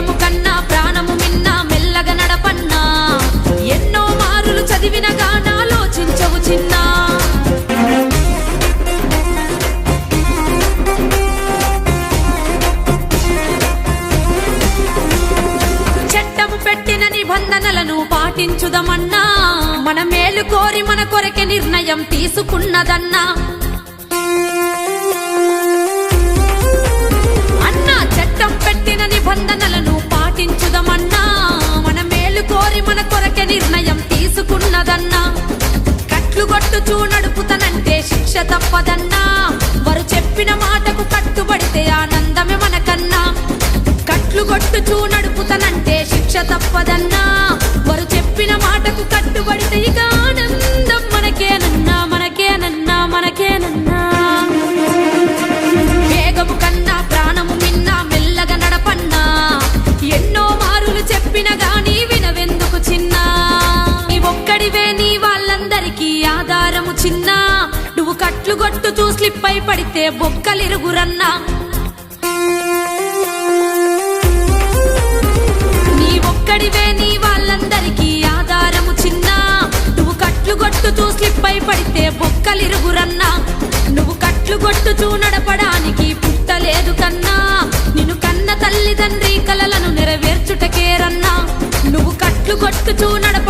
వేగము కన్నా ప్రాణము మిన్నా మెల్లగా నడపన్నా. ఎన్నో మారులు చదివిన గానాలోచించవు చిన్నా. చట్టము పెట్టిన నిబంధనలను పాటించుదమన్నా. మన మేలు కోరి మన కొరకే నిర్ణయం తీసుకున్నదన్నా. శిక్ష తప్పదన్నా. వారు చెప్పిన మాటకు కట్టుబడితే ఆనందమే మనకన్నా. కట్లు కొట్టుచూ నడుపుతనంటే శిక్ష తప్పదన్నా. వారు చెప్పిన మాటకు కట్టుబడితే ఇక ఆనందం మనకేనన్నా మనకేనన్నా మనకేనన్నా. వేగము కన్నా ప్రాణము మిన్నా మెల్లగా నడపన్నా. ఎన్నో మారులు చెప్పిన గాని చెట్లు కట్లు కొట్టుతూ స్లిప్ అయి పడితే బొక్కలిరుగురన్నా. నీ ఒక్కడివే నీ వాళ్ళందరికీ ఆధారము చిన్నా. నువ్వు కట్లు కొట్టుతూ స్లిప్ అయి పడితే బొక్కలిరుగురన్నా. నువ్వు కట్లు కొట్టుచూ నడపడానికి పుట్టలేదు కన్నా. నిన్ను కన్న తల్లిదండ్రి కలలను నెరవేర్చుటకేరన్నా. నువ్వు కట్లు కొట్టుచూ నడప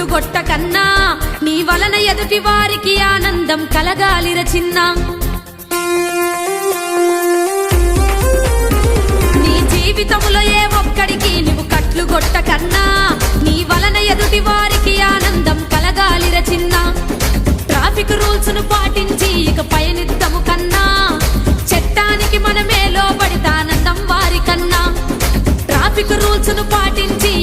చెట్లు గొట్ట కొట్టకన్నా నీ వలన ఎదుటి వారికి ఆనందం కలగాలిర చిన్నా. నీ జీవితములో ఏ ఒక్కడికి నువ్వు కట్లు కొట్టకన్నా నీ వలన ఎదుటి వారికి ఆనందం కలగాలిర చిన్న. ట్రాఫిక్ రూల్స్ను పాటించి ఇక పయనిద్దము కన్నా. చట్టానికి మనమే లోబడితానందం వారికన్నా ట్రాఫిక్ రూల్స్ను పాటించి